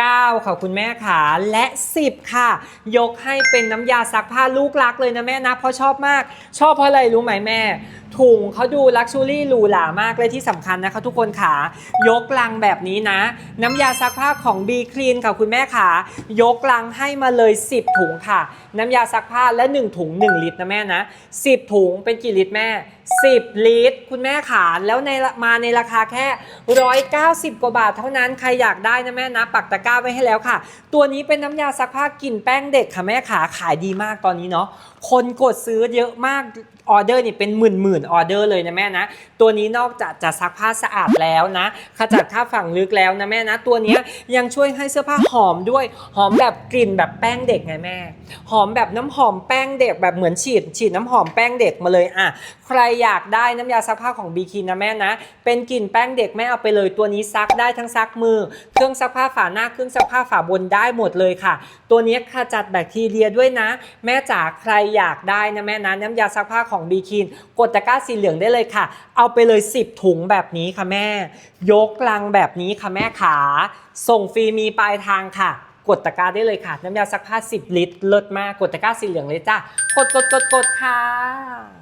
9 ค่ะคุณแม่ขาและ 10 ค่ะ ยกให้เป็นน้ำยาซักผ้าลูกรักเลยนะแม่นะ เพราะชอบมาก ชอบเพราะอะไรรู้ไหมแม่ ถุงเขาดูลักชูรี่หรูหรามากเลยที่สำคัญนะคะทุกคนขายกลังแบบนี้นะ น้ำยาซักผ้าของ B Clean ค่ะคุณแม่ขายกลังให้มาเลย 10 ถุงค่ะ น้ำยาซักผ้าและ 1 ถุง 1 ลิตรนะแม่นะ 10 ถุงเป็นกี่ลิตรแม่ 10 ลิตร คุณแม่ขาแล้วในมาในราคาแค่ 190 กว่าบาทเท่านั้นใครอยากได้นะแม่นะ ปักตะกร้าไว้ให้แล้วค่ะ ตัวนี้เป็นน้ำยาซักผ้ากลิ่นแป้งเด็กค่ะแม่ขาขายดีมากตอนนี้เนาะคนกดซื้อเยอะมากออเดอร์นี่เป็นหมื่นหมื่นออเดอร์เลยนะแม่นะ ตัวนี้นอกจากจะซักผ้าสะอาดแล้วนะขจัดคราบฝังลึกแล้วนะแม่นะ ตัวนี้ยังช่วยให้เสื้อผ้าหอมด้วย หอมแบบกลิ่นแบบแป้งเด็กไงแม่ หอมแบบน้ำหอมแป้งเด็กแบบเหมือนฉีด ฉีดน้ำหอมแป้งเด็กมาเลยอะใครอยากได้น้ำยาซักผ้าของบีคินนะแม่นะ เป็นกลิ่นแป้งเด็กแม่เอาไปเลยตัวนี้ซักได้ทั้งซักมือ เครื่องซักผ้าฝาหน้าเครื่องซักผ้าฝาบนได้หมดเลยค่ะ ตัวนี้ขจัดแบคทีเรียด้วยนะ แม่จ๋าใครอยากได้นะแม่นะน้ำยาซักผ้าของบีคินกดตะกร้าสีเหลืองได้เลยค่ะ เอาไปเลย 10 ถุงแบบนี้ค่ะแม่ ยกลังแบบนี้ค่ะแม่ขาส่งฟรีมีปลายทางค่ะกดตะกร้าได้เลยค่ะ น้ำยาซักผ้า 10 ลิตรเลิศมากกดตะกร้าสีเหลืองเลยจ้ากดกดกดกดค่ะ